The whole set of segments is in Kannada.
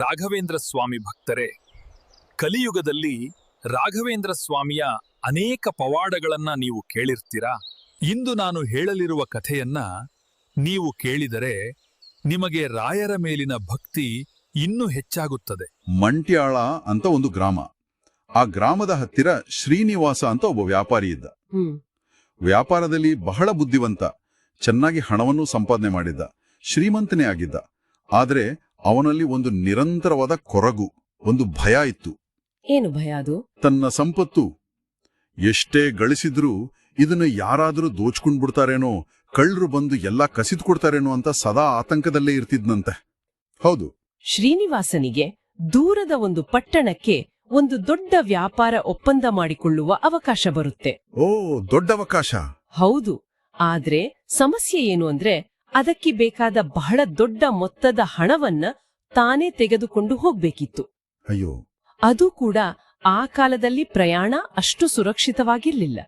ರಾಘವೇಂದ್ರ ಸ್ವಾಮಿ ಭಕ್ತರೇ ಕಲಿಯುಗದಲ್ಲಿ ರಾಘವೇಂದ್ರ ಸ್ವಾಮಿಯ ಅನೇಕ ಪವಾಡಗಳನ್ನ ನೀವು ಕೇಳಿರ್ತೀರಾ? ಇಂದು ನಾನು ಹೇಳಲಿರುವ ಕಥೆಯನ್ನ ನೀವು ಕೇಳಿದರೆ ನಿಮಗೆ ರಾಯರ ಮೇಲಿನ ಭಕ್ತಿ ಇನ್ನೂ ಹೆಚ್ಚಾಗುತ್ತದೆ. ಮಂಟ್ಯಾಳ ಅಂತ ಒಂದು ಗ್ರಾಮ. ಆ ಗ್ರಾಮದ ಹತ್ತಿರ ಶ್ರೀನಿವಾಸ ಅಂತ ಒಬ್ಬ ವ್ಯಾಪಾರಿ ಇದ್ದ. ಹ್ಮ್. ವ್ಯಾಪಾರದಲ್ಲಿ ಬಹಳ ಬುದ್ಧಿವಂತ ಚೆನ್ನಾಗಿ ಹಣವನ್ನು ಸಂಪಾದನೆ ಮಾಡಿದ್ದ ಶ್ರೀಮಂತನೇ ಆಗಿದ್ದ. ಆದ್ರೆ ಅವನಲ್ಲಿ ಒಂದು ನಿರಂತರವಾದ ಕೊರಗು ಒಂದು ಭಯ ಇತ್ತು. ಏನು ಭಯ ಅದು? ತನ್ನ ಸಂಪತ್ತು ಎಷ್ಟೇ ಗಳಿಸಿದ್ರೂ ಇದನ್ನ ಯಾರಾದರೂ ದೋಚ್ಕೊಂಡ್ ಬಿಡ್ತಾರೇನೋ ಕಳ್ಳರು ಬಂದು ಎಲ್ಲ ಕಸಿದ್ ಕೊಡ್ತಾರೇನೋ ಅಂತ ಸದಾ ಆತಂಕದಲ್ಲೇ ಇರ್ತಿದ್ನಂತೆ. ಹೌದು. ಶ್ರೀನಿವಾಸನಿಗೆ ದೂರದ ಒಂದು ಪಟ್ಟಣಕ್ಕೆ ಒಂದು ದೊಡ್ಡ ವ್ಯಾಪಾರ ಒಪ್ಪಂದ ಮಾಡಿಕೊಳ್ಳುವ ಅವಕಾಶ ಬರುತ್ತೆ. ಓ ದೊಡ್ಡ ಅವಕಾಶ. ಹೌದು. ಆದ್ರೆ ಸಮಸ್ಯೆ ಏನು ಅಂದ್ರೆ ಅದಕ್ಕೆ ಬೇಕಾದ ಬಹಳ ದೊಡ್ಡ ಮೊತ್ತದ ಹಣವನ್ನ ತಾನೇ ತೆಗೆದುಕೊಂಡು ಹೋಗ್ಬೇಕಿತ್ತು. ಅಯ್ಯೋ. ಅದು ಕೂಡ ಆ ಕಾಲದಲ್ಲಿ ಪ್ರಯಾಣ ಅಷ್ಟು ಸುರಕ್ಷಿತವಾಗಿರ್ಲಿಲ್ಲ.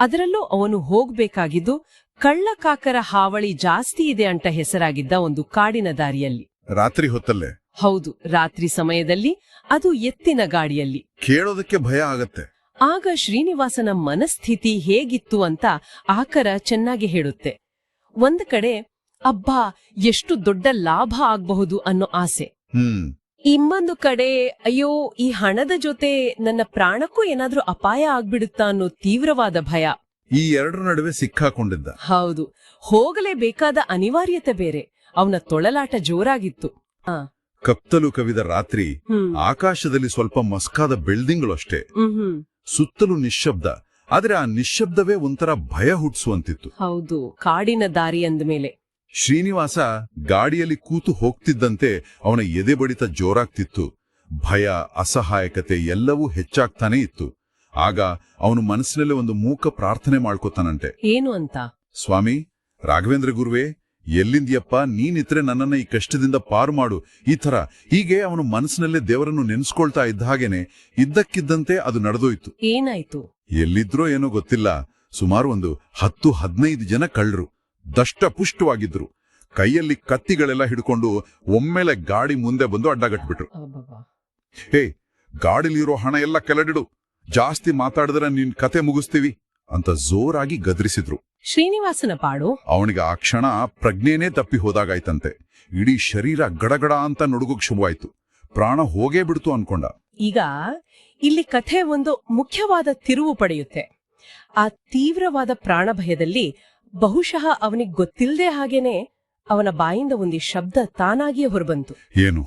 ಅದರಲ್ಲೂ ಅವನು ಹೋಗ್ಬೇಕಾಗಿದ್ದು ಕಳ್ಳಕಾಕರ ಹಾವಳಿ ಜಾಸ್ತಿ ಇದೆ ಅಂತ ಹೆಸರಾಗಿದ್ದ ಒಂದು ಕಾಡಿನ ದಾರಿಯಲ್ಲಿ. ರಾತ್ರಿ ಹೊತ್ತಲ್ಲೇ? ಹೌದು ರಾತ್ರಿ ಸಮಯದಲ್ಲಿ ಅದು ಎತ್ತಿನ ಗಾಡಿಯಲ್ಲಿ. ಕೇಳೋದಕ್ಕೆ ಭಯ ಆಗತ್ತೆ. ಆಗ ಶ್ರೀನಿವಾಸನ ಮನಸ್ಥಿತಿ ಹೇಗಿತ್ತು ಅಂತ ಆಕರ ಚೆನ್ನಾಗಿ ಹೇಳುತ್ತೆ. ಒಂದು ಕಡೆ ಅಬ್ಬಾ ಎಷ್ಟು ದೊಡ್ಡ ಲಾಭ ಆಗ್ಬಹುದು ಅನ್ನೋ ಆಸೆ. ಹ್ಮ್. ಇನ್ನೊಂದು ಕಡೆ ಅಯ್ಯೋ ಈ ಹಣದ ಜೊತೆ ನನ್ನ ಪ್ರಾಣಕ್ಕೂ ಏನಾದ್ರೂ ಅಪಾಯ ಆಗ್ಬಿಡುತ್ತಾ ಅನ್ನೋ ತೀವ್ರವಾದ ಭಯ. ಈ ಎರಡರ ನಡುವೆ ಸಿಕ್ಕಾಕೊಂಡಿದ್ದ. ಹೌದು. ಹೋಗಲೇಬೇಕಾದ ಅನಿವಾರ್ಯತೆ ಬೇರೆ. ಅವನ ತೊಳಲಾಟ ಜೋರಾಗಿತ್ತು. ಕತ್ತಲು ಕವಿದ ರಾತ್ರಿ ಆಕಾಶದಲ್ಲಿ ಸ್ವಲ್ಪ ಮಸ್ಕಾದ ಬೆಳ್ದಿಂಗ್ಳು ಅಷ್ಟೇ. ಸುತ್ತಲೂ ನಿಶ್ಶಬ್ದ. ಆದ್ರೆ ಆ ನಿಶ್ಶಬ್ದವೇ ಒಂಥರ ಭಯ ಹುಟ್ಟಿಸುವಂತಿತ್ತು. ಹೌದು. ಕಾಡಿನ ದಾರಿ ಅಂದ್ಮೇಲೆ. ಶ್ರೀನಿವಾಸ ಗಾಡಿಯಲ್ಲಿ ಕೂತು ಹೋಗ್ತಿದ್ದಂತೆ ಅವನ ಎದೆ ಬಡಿತ ಜೋರಾಗ್ತಿತ್ತು. ಭಯ ಅಸಹಾಯಕತೆ ಎಲ್ಲವೂ ಹೆಚ್ಚಾಗ್ತಾನೆ ಇತ್ತು. ಆಗ ಅವನು ಮನಸ್ಸಿನಲ್ಲಿ ಒಂದು ಮೂಕ ಪ್ರಾರ್ಥನೆ ಮಾಡ್ಕೋತಾನಂತೆ. ಏನು ಅಂತ? ಸ್ವಾಮಿ ರಾಘವೇಂದ್ರ ಗುರುವೇ ಎಲ್ಲಿಂದ್ಯಪ್ಪ ನೀನಿದ್ರೆ ನನ್ನನ್ನ ಈ ಕಷ್ಟದಿಂದ ಪಾರು ಮಾಡು. ಈ ತರ ಹೀಗೆ ಅವನು ಮನಸ್ಸಿನಲ್ಲೇ ದೇವರನ್ನು ನೆನೆಸ್ಕೊಳ್ತಾ ಇದ್ದ ಹಾಗೇನೆ ಇದ್ದಕ್ಕಿದ್ದಂತೆ ಅದು ನಡೆದೋಯ್ತು. ಏನಾಯ್ತು? ಎಲ್ಲಿದ್ರೋ ಏನೋ ಗೊತ್ತಿಲ್ಲ. ಸುಮಾರು ಒಂದು ಹತ್ತು ಹದಿನೈದು ಜನ ಕಳ್ಳರು. ದಷ್ಟಪುಷ್ಟವಾಗಿದ್ರು. ಕೈಯಲ್ಲಿ ಕತ್ತಿಗಳೆಲ್ಲ ಹಿಡ್ಕೊಂಡು ಒಮ್ಮೆಲೆ ಗಾಡಿ ಮುಂದೆ ಬಂದು ಅಡ್ಡಗಟ್ಬಿಟ್ರು. ಹೇ ಗಾಡಿಲಿರೋ ಹಣ ಎಲ್ಲ ಕೆಳಡಿಡು ಜಾಸ್ತಿ ಮಾತಾಡಿದ್ರೆ ನಿನ್ ಕತೆ ಮುಗಿಸ್ತೀವಿ ಅಂತ ಜೋರಾಗಿ ಗದರಿಸಿದ್ರು. ಶ್ರೀನಿವಾಸನ ಪಾಡು? ಅವನಿಗೆ ಆ ಕ್ಷಣ ಪ್ರಜ್ಞೆನೇ ತಪ್ಪಿ ಹೋದಾಗಾಯ್ತಂತೆ. ಇಡೀ ಶರೀರ ಗಡಗಡ ಅಂತ ನಡುಗಕ್ ಶುಭವಾಯ್ತು ಪ್ರಾಣ ಹೋಗೇ ಬಿಡ್ತು ಅನ್ಕೊಂಡ. ಈಗ ಇಲ್ಲಿ ಕಥೆ ಒಂದು ಮುಖ್ಯವಾದ ತಿರುವು ಪಡೆಯುತ್ತೆ. ಆ ತೀವ್ರವಾದ ಪ್ರಾಣಭಯದಲ್ಲಿ ಬಹುಶಃ ಅವನಿಗೆ ಗೊತ್ತಿಲ್ಲದೆ ಹಾಗೇನೆ ಅವನ ಬಾಯಿಂದ ಒಂದು ಶಬ್ದ ತಾನಾಗಿಯೇ ಹೊರಬಂತು. ಏನು?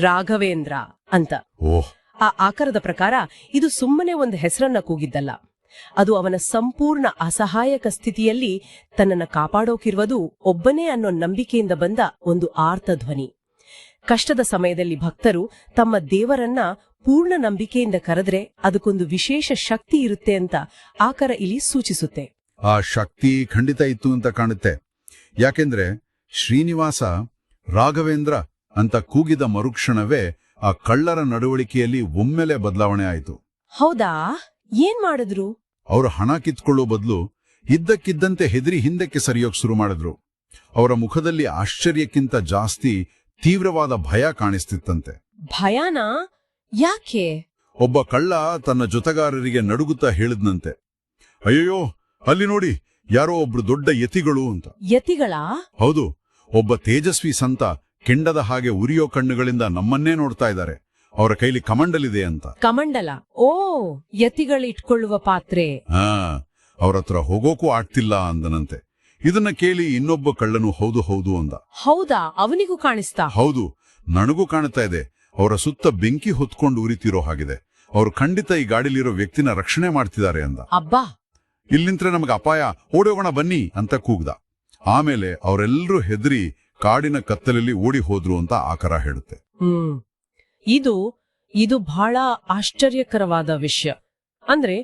ರಾಘವೇಂದ್ರ ಅಂತ. ಓಹ್ ಆ ಆಕಾರದ ಪ್ರಕಾರ ಇದು ಸುಮ್ಮನೆ ಒಂದು ಹೆಸರನ್ನ ಕೂಗಿದ್ದಲ್ಲ. ಅದು ಅವನ ಸಂಪೂರ್ಣ ಅಸಹಾಯಕ ಸ್ಥಿತಿಯಲ್ಲಿ ತನ್ನನ್ನ ಕಾಪಾಡೋಕಿರುವುದು ಒಬ್ಬನೇ ಅನ್ನೋ ನಂಬಿಕೆಯಿಂದ ಬಂದ ಒಂದು ಆರ್ತ ಧ್ವನಿ. ಕಷ್ಟದ ಸಮಯದಲ್ಲಿ ಭಕ್ತರು ತಮ್ಮ ದೇವರನ್ನ ಪೂರ್ಣ ನಂಬಿಕೆಯಿಂದ ಕರೆದ್ರೆ ಅದಕ್ಕೊಂದು ವಿಶೇಷ ಶಕ್ತಿ ಇರುತ್ತೆ ಅಂತ ಆಕರ ಇಲ್ಲಿ ಸೂಚಿಸುತ್ತೆ. ಆ ಶಕ್ತಿ ಖಂಡಿತ ಇತ್ತು ಅಂತ ಕಾಣುತ್ತೆ. ಯಾಕೆಂದ್ರೆ ಶ್ರೀನಿವಾಸ ರಾಘವೇಂದ್ರ ಅಂತ ಕೂಗಿದ ಮರುಕ್ಷಣವೇ ಆ ಕಳ್ಳರ ನಡವಳಿಕೆಯಲ್ಲಿ ಒಮ್ಮೆಲೆ ಬದಲಾವಣೆ ಆಯಿತು. ಹೌದಾ? ಏನ್ ಮಾಡಿದ್ರು? ಅವರು ಹಣ ಕಿತ್ಕೊಳ್ಳೋ ಬದಲು ಇದ್ದಕ್ಕಿದ್ದಂತೆ ಹೆದರಿ ಹಿಂದಕ್ಕೆ ಸರಿಯೋಕ್ ಶುರು ಮಾಡಿದ್ರು. ಅವರ ಮುಖದಲ್ಲಿ ಆಶ್ಚರ್ಯಕ್ಕಿಂತ ಜಾಸ್ತಿ ತೀವ್ರವಾದ ಭಯ ಕಾಣಿಸ್ತಿತ್ತಂತೆ. ಭಯಾನ? ಯಾಕೆ? ಒಬ್ಬ ಕಳ್ಳ ತನ್ನ ಜೊತೆಗಾರರಿಗೆ ನಡುಗುತ್ತಾ ಹೇಳಿದ್ನಂತೆ. ಅಯ್ಯಯ್ಯೋ ಅಲ್ಲಿ ನೋಡಿ ಯಾರೋ ಒಬ್ರು ದೊಡ್ಡ ಯತಿಗಳು ಅಂತ. ಯತಿಗಳ? ಹೌದು ಒಬ್ಬ ತೇಜಸ್ವಿ ಸಂತ ಕೆಂಡದ ಹಾಗೆ ಉರಿಯೋ ಕಣ್ಣುಗಳಿಂದ ನಮ್ಮನ್ನೇ ನೋಡ್ತಾ ಇದ್ದಾರೆ. ಅವರ ಕೈಲಿ ಕಮಂಡಲಿದೆ ಅಂತ. ಕಮಂಡಲ? ಓ ಯತಿಗಳಿಟ್ಕೊಳ್ಳುವ ಪಾತ್ರೆ. ಹಾ ಅವ್ರ ಹತ್ರ ಹೋಗೋಕೂ ಆಗ್ತಿಲ್ಲ ಅಂದನಂತೆ. ಇದನ್ನ ಕೇಳಿ ಇನ್ನೊಬ್ಬ ಕಳ್ಳನು ಹೌದು ಹೌದು ಅಂದ. ಹೌದಾ? ಅವನಿಗೂ ಕಾಣಿಸ್ತಾ? ಹೌದು ನನಗೂ ಕಾಣ್ತಾ ಇದೆ. ಅವರ ಸುತ್ತ ಬೆಂಕಿ ಹೊತ್ಕೊಂಡು ಉರಿತಿರೋ ಹಾಗಿದೆ. ಅವರು ಖಂಡಿತ ಈ ಗಾಡಿಲಿರೋ ವ್ಯಕ್ತಿನ ರಕ್ಷಣೆ ಮಾಡ್ತಿದ್ದಾರೆ ಅಂದ. ಅಬ್ಬಾ! ಇಲ್ಲಿಂತ್ರೆ ನಮಗೆ ಅಪಾಯ ಓಡೋಗೋಣ ಬನ್ನಿ ಅಂತ ಕೂಗ್ದ. ಆಮೇಲೆ ಅವರೆಲ್ಲರೂ ಹೆದರಿ ಕಾಡಿನ ಕತ್ತಲಲ್ಲಿ ಓಡಿ ಹೋದ್ರು ಅಂತ ಆಕರ ಹೇಳುತ್ತೆ. ಹ್ಮ್. ಇದು ಇದು ಬಹಳ ಆಶ್ಚರ್ಯಕರವಾದ ವಿಷಯ. ಅಂದ್ರೆ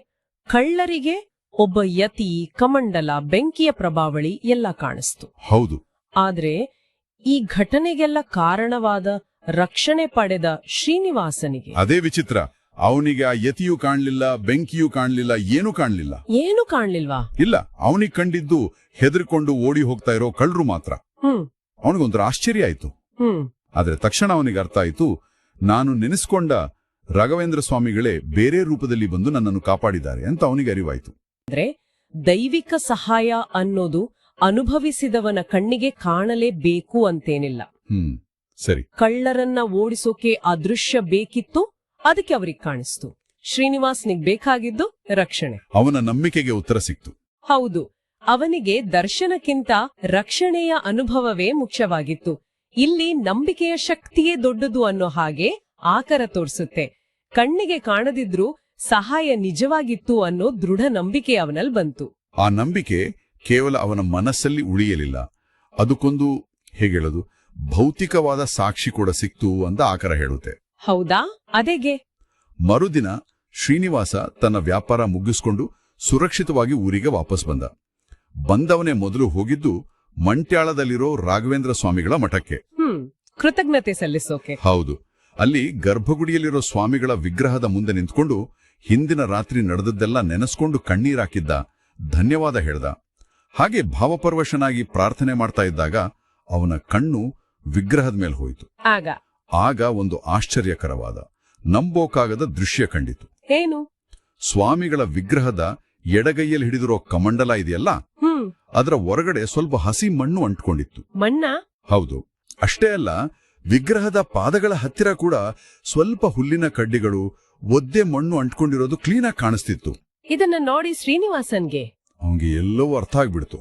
ಕಳ್ಳರಿಗೆ ಒಬ್ಬ ಯತಿ ಕಮಂಡಲ ಬೆಂಕಿಯ ಪ್ರಭಾವಳಿ ಎಲ್ಲ ಕಾಣಿಸ್ತು. ಹೌದು. ಆದ್ರೆ ಈ ಘಟನೆಗೆಲ್ಲ ಕಾರಣವಾದ ರಕ್ಷಣೆ ಪಡೆದ ಶ್ರೀನಿವಾಸನಿಗೆ. ಅದೇ ವಿಚಿತ್ರ. ಅವನಿಗೆ ಆ ಯತಿಯೂ ಕಾಣ್ಲಿಲ್ಲ ಬೆಂಕಿಯೂ ಕಾಣ್ಲಿಲ್ಲ ಏನೂ ಕಾಣ್ಲಿಲ್ಲ. ಏನು ಕಾಣ್ಲಿಲ್ವಾ? ಇಲ್ಲ ಅವನಿಗೆ ಕಂಡಿದ್ದು ಹೆದರ್ಕೊಂಡು ಓಡಿ ಹೋಗ್ತಾ ಇರೋ ಕಳ್ಳರು ಮಾತ್ರ. ಹ್ಮ್. ಅವನಿಗೊಂಥರ ಆಶ್ಚರ್ಯ ಆಯ್ತು. ಹ್ಮ್. ಆದ್ರೆ ತಕ್ಷಣ ಅವನಿಗೆ ಅರ್ಥ ಆಯ್ತು ನಾನು ನೆನೆಸ್ಕೊಂಡ ರಾಘವೇಂದ್ರ ಸ್ವಾಮಿಗಳೇ ಬೇರೆ ರೂಪದಲ್ಲಿ ಬಂದು ನನ್ನನ್ನು ಕಾಪಾಡಿದ್ದಾರೆ ಅಂತ ಅವನಿಗೆ ಅರಿವಾಯ್ತು. ಅಂದ್ರೆ ದೈವಿಕ ಸಹಾಯ ಅನ್ನೋದು ಅನುಭವಿಸಿದವನ ಕಣ್ಣಿಗೆ ಕಾಣಲೇಬೇಕು ಅಂತೇನಿಲ್ಲ. ಹ್ಮ್ ಸರಿ. ಕಳ್ಳರನ್ನ ಓಡಿಸೋಕೆ ಅದೃಶ್ಯ ಬೇಕಿತ್ತು ಅದಕ್ಕೆ ಅವ್ರಿಗೆ ಕಾಣಿಸ್ತು. ಶ್ರೀನಿವಾಸ್ನಿಗ್ ಬೇಕಾಗಿದ್ದು ರಕ್ಷಣೆ. ಅವನ ನಂಬಿಕೆಗೆ ಉತ್ತರ ಸಿಕ್ತು. ಹೌದು ಅವನಿಗೆ ದರ್ಶನಕ್ಕಿಂತ ರಕ್ಷಣೆಯ ಅನುಭವವೇ ಮುಖ್ಯವಾಗಿತ್ತು. ಇಲ್ಲಿ ನಂಬಿಕೆಯ ಶಕ್ತಿಯೇ ದೊಡ್ಡದು ಅನ್ನೋ ಹಾಗೆ ಆಕರ ತೋರಿಸುತ್ತೆ. ಕಣ್ಣಿಗೆ ಕಾಣದಿದ್ರೂ ಸಹಾಯ ನಿಜವಾಗಿತ್ತು ಅನ್ನೋ ದೃಢ ನಂಬಿಕೆ ಅವನಲ್ಲಿ ಬಂತು. ಆ ನಂಬಿಕೆ ಕೇವಲ ಅವನ ಮನಸ್ಸಲ್ಲಿ ಉಳಿಯಲಿಲ್ಲ. ಅದಕ್ಕೊಂದು ಹೇಗೇಳೋದು ಭೌತಿಕವಾದ ಸಾಕ್ಷಿ ಕೂಡ ಸಿಕ್ತು ಅಂತ ಆಕರ ಹೇಳುತ್ತೆ. ಹೌದಾ? ಅದೇಗೆ? ಮರುದಿನ ಶ್ರೀನಿವಾಸ ತನ್ನ ವ್ಯಾಪಾರ ಮುಗಿಸ್ಕೊಂಡು ಸುರಕ್ಷಿತವಾಗಿ ಊರಿಗೆ ವಾಪಸ್ ಬಂದ. ಬಂದವನೇ ಮೊದಲು ಹೋಗಿದ್ದು ಮಂಟ್ಯಾಳದಲ್ಲಿರೋ ರಾಘವೇಂದ್ರ ಸ್ವಾಮಿಗಳ ಮಠಕ್ಕೆ. ಹ್ಮ್ ಕೃತಜ್ಞತೆ ಸಲ್ಲಿಸೋಕೆ. ಹೌದು ಅಲ್ಲಿ ಗರ್ಭಗುಡಿಯಲ್ಲಿರೋ ಸ್ವಾಮಿಗಳ ವಿಗ್ರಹದ ಮುಂದೆ ನಿಂತ್ಕೊಂಡು ಹಿಂದಿನ ರಾತ್ರಿ ನಡೆದದ್ದೆಲ್ಲ ನೆನೆಸ್ಕೊಂಡು ಕಣ್ಣೀರಾಕಿದ್ದ ಧನ್ಯವಾದ ಹೇಳ್ದ. ಹಾಗೆ ಭಾವಪರ್ವಶನಾಗಿ ಪ್ರಾರ್ಥನೆ ಮಾಡ್ತಾ ಇದ್ದಾಗ ಅವನ ಕಣ್ಣು ವಿಗ್ರಹದ ಮೇಲೆ ಹೋಯಿತು. ಆಗ ಆಗ ಒಂದು ಆಶ್ಚರ್ಯಕರವಾದ ನಂಬೋಕಾಗದ ದೃಶ್ಯ ಕಂಡಿತು. ಏನು? ಸ್ವಾಮಿಗಳ ವಿಗ್ರಹದ ಎಡಗೈಯಲ್ಲಿ ಹಿಡಿದಿರೋ ಕಮಂಡಲ ಇದೆಯಲ್ಲ? ಅದರ ಹೊರಗಡೆ ಸ್ವಲ್ಪ ಹಸಿ ಮಣ್ಣು ಅಂಟ್ಕೊಂಡಿತ್ತು. ಮಣ್ಣ? ಹೌದು. ಅಷ್ಟೇ ಅಲ್ಲ ವಿಗ್ರಹದ ಪಾದಗಳ ಹತ್ತಿರ ಕೂಡ ಸ್ವಲ್ಪ ಹುಲ್ಲಿನ ಕಡ್ಡಿಗಳು ಒದ್ದೆ ಮಣ್ಣು ಅಂಟ್ಕೊಂಡಿರೋದು ಕ್ಲೀನಾಗಿ ಕಾಣಿಸ್ತಿತ್ತು. ಇದನ್ನ ನೋಡಿ ಶ್ರೀನಿವಾಸನ್ಗೆ. ಅವನಿಗೆ ಎಲ್ಲವೂ ಅರ್ಥ ಆಗ್ಬಿಡ್ತು.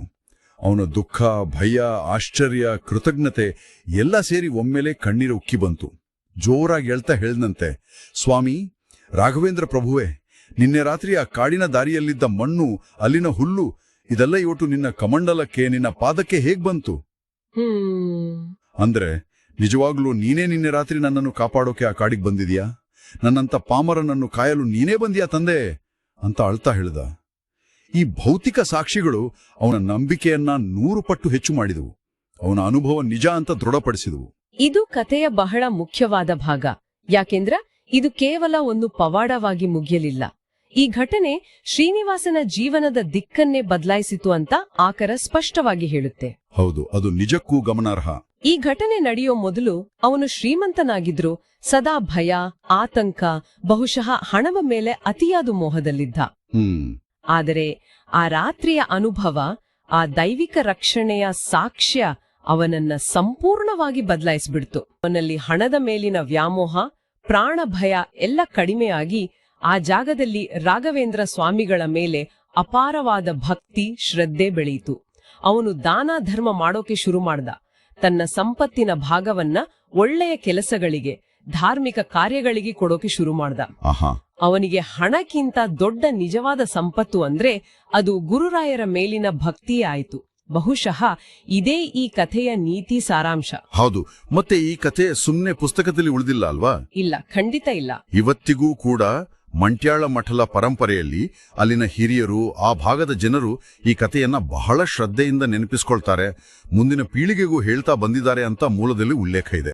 ಅವನ ದುಃಖ ಭಯ ಆಶ್ಚರ್ಯ ಕೃತಜ್ಞತೆ ಎಲ್ಲ ಸೇರಿ ಒಮ್ಮೆಲೆ ಕಣ್ಣೀರು ಉಕ್ಕಿ ಬಂತು. ಜೋರಾಗಿ ಹೇಳ್ತಾ ಹೇಳ್ದಂತೆ ಸ್ವಾಮಿ ರಾಘವೇಂದ್ರ ಪ್ರಭುವೆ ನಿನ್ನೆ ರಾತ್ರಿ ಆ ಕಾಡಿನ ದಾರಿಯಲ್ಲಿದ್ದ ಮಣ್ಣು ಅಲ್ಲಿನ ಹುಲ್ಲು ಇದೆಲ್ಲ ಇವತ್ತು ನಿನ್ನ ಕಮಂಡಲಕ್ಕೆ ನಿನ್ನ ಪಾದಕ್ಕೆ ಹೇಗ್ ಬಂತು? ಅಂದ್ರೆ ನಿಜವಾಗ್ಲೂ ನೀನೇ ನಿನ್ನೆ ರಾತ್ರಿ ನನ್ನನ್ನು ಕಾಪಾಡೋಕೆ ಆ ಕಾಡಿಗೆ ಬಂದಿದ್ಯಾ? ನನ್ನಂತ ಪಾಮರನನ್ನು ಕಾಯಲು ನೀನೇ ಬಂದಿಯಾ ತಂದೆ? ಅಂತ ಅಳ್ತಾ ಹೇಳ್ದ. ಈ ಭೌತಿಕ ಸಾಕ್ಷಿಗಳು ಅವನ ನಂಬಿಕೆಯನ್ನ ನೂರು ಪಟ್ಟು ಹೆಚ್ಚು ಮಾಡಿದವು. ಅವನ ಅನುಭವ ನಿಜ ಅಂತ ದೃಢಪಡಿಸಿದವು. ಇದು ಕಥೆಯ ಬಹಳ ಮುಖ್ಯವಾದ ಭಾಗ. ಯಾಕೆಂದ್ರ ಇದು ಕೇವಲ ಒಂದು ಪವಾಡವಾಗಿ ಮುಗಿಯಲಿಲ್ಲ. ಈ ಘಟನೆ ಶ್ರೀನಿವಾಸನ ಜೀವನದ ದಿಕ್ಕನ್ನೇ ಬದಲಾಯಿಸಿತು ಅಂತ ಆಕರ ಸ್ಪಷ್ಟವಾಗಿ ಹೇಳುತ್ತೆ. ಹೌದು ಅದು ನಿಜಕ್ಕೂ ಗಮನಾರ್ಹ. ಈ ಘಟನೆ ನಡೆಯೋ ಮೊದಲು ಅವನು ಶ್ರೀಮಂತನಾಗಿದ್ರು ಸದಾ ಭಯ ಆತಂಕ ಬಹುಶಃ ಹಣವ ಮೇಲೆ ಅತಿಯಾದ ಮೋಹದಲ್ಲಿದ್ದ. ಹ್ಮ್. ಆದರೆ ಆ ರಾತ್ರಿಯ ಅನುಭವ, ಆ ದೈವಿಕ ರಕ್ಷಣೆಯ ಸಾಕ್ಷ್ಯ ಅವನನ್ನ ಸಂಪೂರ್ಣವಾಗಿ ಬದಲಾಯಿಸಿಬಿಡ್ತು. ಅವನಲ್ಲಿ ಹಣದ ಮೇಲಿನ ವ್ಯಾಮೋಹ ಪ್ರಾಣ ಭಯ ಎಲ್ಲ ಕಡಿಮೆಯಾಗಿ ಆ ಜಾಗದಲ್ಲಿ ರಾಘವೇಂದ್ರ ಸ್ವಾಮಿಗಳ ಮೇಲೆ ಅಪಾರವಾದ ಭಕ್ತಿ, ಶ್ರದ್ಧೆ ಬೆಳೆಯಿತು. ಅವನು ದಾನ ಧರ್ಮ ಮಾಡೋಕೆ ಶುರು ಮಾಡ್ದ. ತನ್ನ ಸಂಪತ್ತಿನ ಭಾಗವನ್ನ ಒಳ್ಳೆಯ ಕೆಲಸಗಳಿಗೆ, ಧಾರ್ಮಿಕ ಕಾರ್ಯಗಳಿಗೆ ಕೊಡೋಕೆ ಶುರು ಮಾಡ್ದ. ಅವನಿಗೆ ಹಣಕ್ಕಿಂತ ದೊಡ್ಡ ನಿಜವಾದ ಸಂಪತ್ತು ಅಂದ್ರೆ ಅದು ಗುರುರಾಯರ ಮೇಲಿನ ಭಕ್ತಿ ಆಯಿತು. ಬಹುಶಃ ಇದೇ ಈ ಕಥೆಯ ನೀತಿ ಸಾರಾಂಶ. ಹೌದು ಮತ್ತೆ ಈ ಕಥೆ ಸುಮ್ನೆ ಪುಸ್ತಕದಲ್ಲಿ ಉಳಿದಿಲ್ಲ ಅಲ್ವಾ? ಇಲ್ಲ ಖಂಡಿತ ಇಲ್ಲ. ಇವತ್ತಿಗೂ ಕೂಡ ಮಂಟ್ಯಾಳ ಮಠಲ ಪರಂಪರೆಯಲ್ಲಿ ಅಲ್ಲಿನ ಹಿರಿಯರು ಆ ಭಾಗದ ಜನರು ಈ ಕಥೆಯನ್ನ ಬಹಳ ಶ್ರದ್ಧೆಯಿಂದ ನೆನಪಿಸ್ಕೊಳ್ತಾರೆ. ಮುಂದಿನ ಪೀಳಿಗೆಗೂ ಹೇಳ್ತಾ ಬಂದಿದ್ದಾರೆ ಅಂತ ಮೂಲದಲ್ಲಿ ಉಲ್ಲೇಖ ಇದೆ.